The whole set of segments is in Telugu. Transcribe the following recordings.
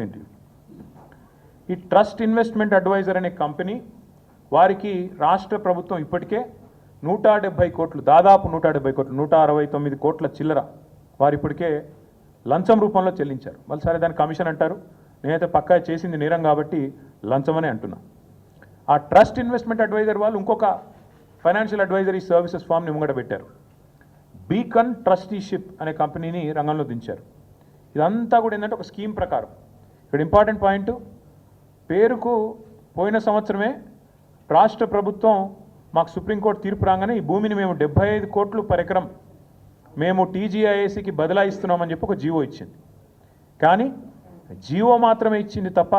ఏంటి ఈ ట్రస్ట్ ఇన్వెస్ట్మెంట్ అడ్వైజర్ అనే కంపెనీ వారికి రాష్ట్ర ప్రభుత్వం ఇప్పటికే నూట డెబ్బై కోట్లు దాదాపు నూట డెబ్బై కోట్లు నూట అరవై తొమ్మిది కోట్ల చిల్లర వారు ఇప్పటికే లంచం రూపంలో చెల్లించారు. మళ్ళీ సరే దాని కమిషన్ అంటారు. నేనైతే పక్కా చేసింది నేరం కాబట్టి లంచమనే అంటున్నా. ఆ ట్రస్ట్ ఇన్వెస్ట్మెంట్ అడ్వైజర్ వాళ్ళు ఇంకొక ఫైనాన్షియల్ అడ్వైజరీ సర్వీసెస్ ఫామ్ని ముంగడ పెట్టారు. బీకన్ ట్రస్టీషిప్ అనే కంపెనీని రంగంలో దించారు. ఇదంతా కూడా ఏంటంటే ఒక స్కీమ్ ప్రకారం. ఇక్కడ ఇంపార్టెంట్ పాయింట్. పేరుకు పోయిన సంవత్సరమే రాష్ట్ర ప్రభుత్వం మాకు సుప్రీంకోర్టు తీర్పు రాగానే ఈ భూమిని మేము డెబ్బై ఐదు కోట్లు పరికరం మేము టీజీఐఏసీకి బదలాయిస్తున్నామని చెప్పి ఒక జీవో ఇచ్చింది. కానీ జీవో మాత్రమే ఇచ్చింది తప్ప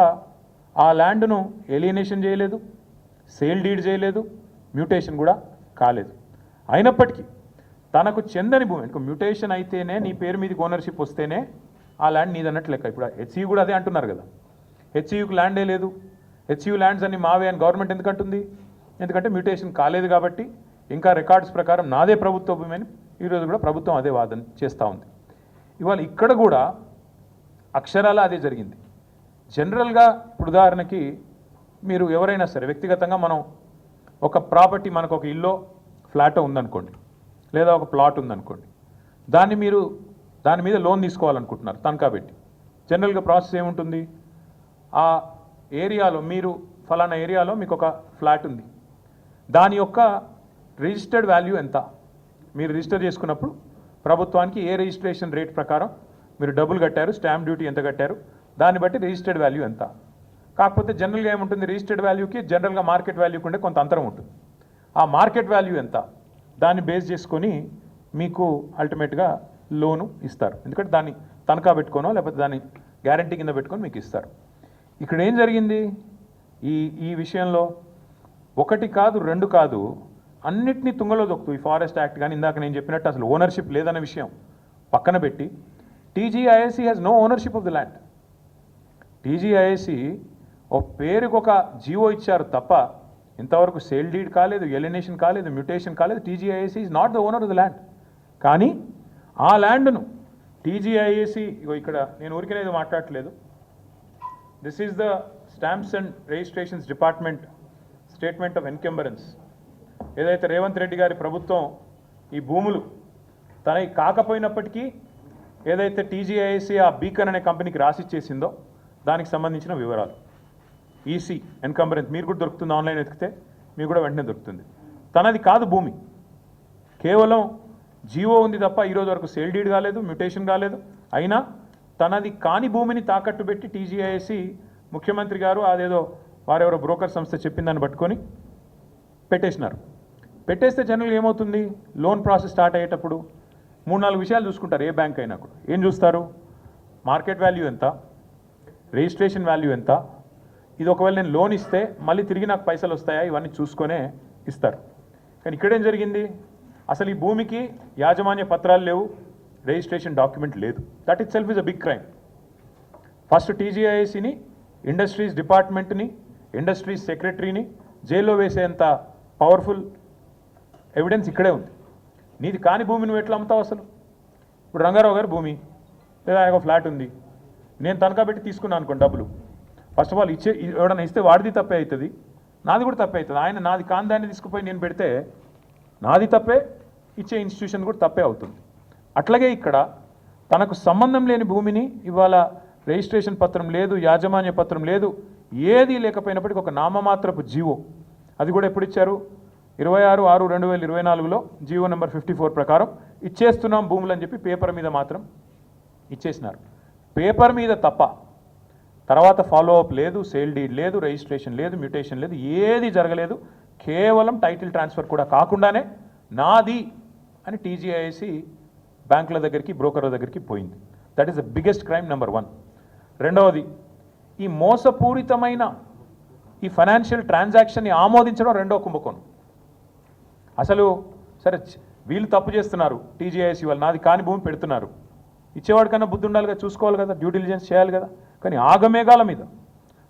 ఆ ల్యాండ్ను ఎలియనేషన్ చేయలేదు సేల్ డీడ్ చేయలేదు మ్యూటేషన్ కూడా కాలేదు. అయినప్పటికీ తనకు చెందని భూమి మ్యూటేషన్ అయితేనే నీ పేరు మీదకి ఓనర్షిప్ వస్తేనే ఆ ల్యాండ్ నీది అన్నట్టు లెక్క. ఇప్పుడు హెచ్ఈ కూడా అదే అంటున్నారు కదా. హెచ్ఈకి ల్యాండే లేదు. హెచ్యూ ల్యాండ్స్ అన్ని మావే అని గవర్నమెంట్ ఎందుకు అంటుంది? ఎందుకంటే మ్యూటేషన్ కాలేదు కాబట్టి ఇంకా రికార్డ్స్ ప్రకారం నాదే ప్రభుత్వ భూమి అని ఈరోజు కూడా ప్రభుత్వం అదే వాదన చేస్తూ ఉంది. ఇవాళ ఇక్కడ కూడా అక్షరాల అదే జరిగింది. జనరల్గా ఇప్పుడు ఉదాహరణకి మీరు ఎవరైనా సరే వ్యక్తిగతంగా మనం ఒక ప్రాపర్టీ మనకు ఒక ఇల్లో ఫ్లాటో ఉందనుకోండి. లేదా ఒక ప్లాట్ ఉందనుకోండి. దాన్ని మీరు దాని మీద లోన్ తీసుకోవాలనుకుంటున్నారు తనఖా పెట్టి. జనరల్గా ప్రాసెస్ ఏముంటుంది? ఆ ఏరియాలో మీరు ఫలానా ఏరియాలో మీకు ఒక ఫ్లాట్ ఉంది. దాని యొక్క రిజిస్టర్డ్ వాల్యూ ఎంత? మీరు రిజిస్టర్ చేసుకున్నప్పుడు ప్రభుత్వానికి ఏ రిజిస్ట్రేషన్ రేట్ ప్రకారం మీరు డబ్బులు కట్టారు స్టాంప్ డ్యూటీ ఎంత కట్టారు దాన్ని బట్టి రిజిస్టర్డ్ వాల్యూ ఎంత? కాకపోతే జనరల్గా ఏముంటుంది? రిజిస్టర్డ్ వాల్యూకి జనరల్గా మార్కెట్ వాల్యూకి ఉండే కొంత అంతరం ఉంటుంది. ఆ మార్కెట్ వాల్యూ ఎంత? దాన్ని బేస్ చేసుకొని మీకు అల్టిమేట్గా లోను ఇస్తారు. ఎందుకంటే దాన్ని తనఖా పెట్టుకోనో లేకపోతే దాన్ని గ్యారంటీ కింద పెట్టుకొని మీకు ఇస్తారు. ఇక్కడ ఏం జరిగింది? ఈ ఈ విషయంలో ఒకటి కాదు రెండు కాదు అన్నిటినీ తుంగలో దొక్కుతూ ఈ ఫారెస్ట్ యాక్ట్ కానీ ఇందాక నేను చెప్పినట్టు అసలు ఓనర్షిప్ లేదన్న విషయం పక్కన పెట్టి TGIIC has no ownership of the land. TGIIC ఓ పేరుకొక ఒక జీవో ఇచ్చారు తప్ప ఇంతవరకు సేల్ డీడ్ కాలేదు ఎలినేషన్ కాలేదు మ్యూటేషన్ కాలేదు. TGISC is not the owner of the land. కానీ ఆ ల్యాండ్ను టీజీఐఏసీ ఇక్కడ నేను ఊరికనేది మాట్లాడట్లేదు. This is the stamps and registrations department statement of encumbrance ఏదైతే రేవంత్ రెడ్డి గారి ప్రభుత్వం ఈ భూములు తనకి కాకపోయినప్పటికీ ఏదైతే టీజీఐసి ఆ బీకన్ అనే కంపెనీకి రాసిచ్చేసిందో దానికి సంబంధించిన వివరాలు. ఈసీ ఎన్కంబరెన్స్ మీరు కూడా దొరుకుతుంది ఆన్లైన్ వెతికితే మీకు కూడా వెంటనే దొరుకుతుంది. తనది కాదు భూమి. కేవలం జీవో ఉంది తప్ప ఈరోజు వరకు సేల్ డీడ్ కాలేదు మ్యూటేషన్ కాలేదు. అయినా తనది కాని భూమిని తాకట్టు పెట్టి టీజీఐసి ముఖ్యమంత్రి గారు అదేదో వారెవరో బ్రోకర్ సంస్థ చెప్పిందని పట్టుకొని పెట్టేసినారు. పెట్టేస్తే జనరల్ ఏమవుతుంది? లోన్ ప్రాసెస్ స్టార్ట్ అయ్యేటప్పుడు మూడు నాలుగు విషయాలు చూసుకుంటారు ఏ బ్యాంక్ అయినా కూడా. ఏం చూస్తారు? మార్కెట్ వాల్యూ ఎంత? రిజిస్ట్రేషన్ వాల్యూ ఎంత? ఇది ఒకవేళ నేను లోన్ ఇస్తే మళ్ళీ తిరిగి నాకు పైసలు వస్తాయా? ఇవన్నీ చూసుకొనే ఇస్తారు. కానీ ఇక్కడేం జరిగింది? అసలు ఈ భూమికి యాజమాన్య పత్రాలు లేవు రిజిస్ట్రేషన్ డాక్యుమెంట్ లేదు. That itself is a big crime first టీజీఐఎస్సిని industries డిపార్ట్మెంట్ని ఇండస్ట్రీస్ సెక్రటరీని జైల్లో వేసేంత పవర్ఫుల్ ఎవిడెన్స్ ఇక్కడే ఉంది. నీది కాని భూమిని నువ్వు ఎట్లా అమ్ముతావు అసలు? ఇప్పుడు రంగారావు గారి భూమి లేదా ఆయన ఫ్లాట్ ఉంది. నేను తనఖా పెట్టి తీసుకున్నాను అనుకోండి డబ్బులు. ఫస్ట్ ఆఫ్ ఆల్ ఇచ్చే ఎవడన్నా ఇస్తే వాడిది తప్పే అవుతుంది. నాది కూడా తప్పే అవుతుంది. ఆయన నాది కాని దాన్ని తీసుకుపోయి నేను పెడితే నాది తప్పే ఇచ్చే ఇన్స్టిట్యూషన్ కూడా తప్పే అవుతుంది. అట్లాగే ఇక్కడ తనకు సంబంధం లేని భూమిని ఇవాళ రిజిస్ట్రేషన్ పత్రం లేదు యాజమాన్య పత్రం లేదు ఏది లేకపోయినప్పటికీ ఒక నామమాత్రపు జీవో. అది కూడా ఎప్పుడు ఇచ్చారు? ఇరవై ఆరు ఆరు రెండు వేల ఇరవై నాలుగులో జీవో నెంబర్ ఫిఫ్టీ ఫోర్ ప్రకారం ఇచ్చేస్తున్నాం భూములు అని చెప్పి పేపర్ మీద మాత్రం ఇచ్చేసినారు. పేపర్ మీద తప్ప తర్వాత ఫాలో అప్ లేదు సేల్ డీడ్ లేదు రిజిస్ట్రేషన్ లేదు మ్యూటేషన్ లేదు ఏది జరగలేదు కేవలం టైటిల్ ట్రాన్స్ఫర్ కూడా కాకుండానే నాది అని టీజీఐసి బ్యాంకుల దగ్గరికి బ్రోకర్ల దగ్గరికి పోయింది. That is the biggest crime number one రెండవది ఈ మోసపూరితమైన ఈ ఫైనాన్షియల్ ట్రాన్సాక్షన్ని ఆమోదించడం రెండో కుంభకోణం. అసలు సరే వీళ్ళు తప్పు చేస్తున్నారు. టీజీఐసి వాళ్ళు నాది కాని భూమి పెడుతున్నారు. ఇచ్చేవాడికన్నా బుద్ధి ఉండాలి కదా చూసుకోవాలి కదా డ్యూ డిలిజెన్స్ చేయాలి కదా. కానీ ఆగమేఘాల మీద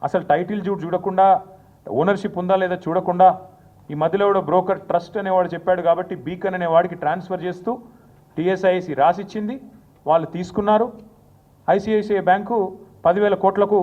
అసలు టైటిల్ చూడు చూడకుండా ఓనర్షిప్ ఉందా లేదా చూడకుండా ఈ మధ్యలో కూడా బ్రోకర్ ట్రస్ట్ అనేవాడు చెప్పాడు కాబట్టి బీకన్ అనే వాడికి ట్రాన్స్ఫర్ చేస్తూ టీఎస్ఐసి రాసిచ్చింది. వాళ్ళు తీసుకున్నారు. ఐసిఐసిఐ బ్యాంకు పదివేల కోట్లకు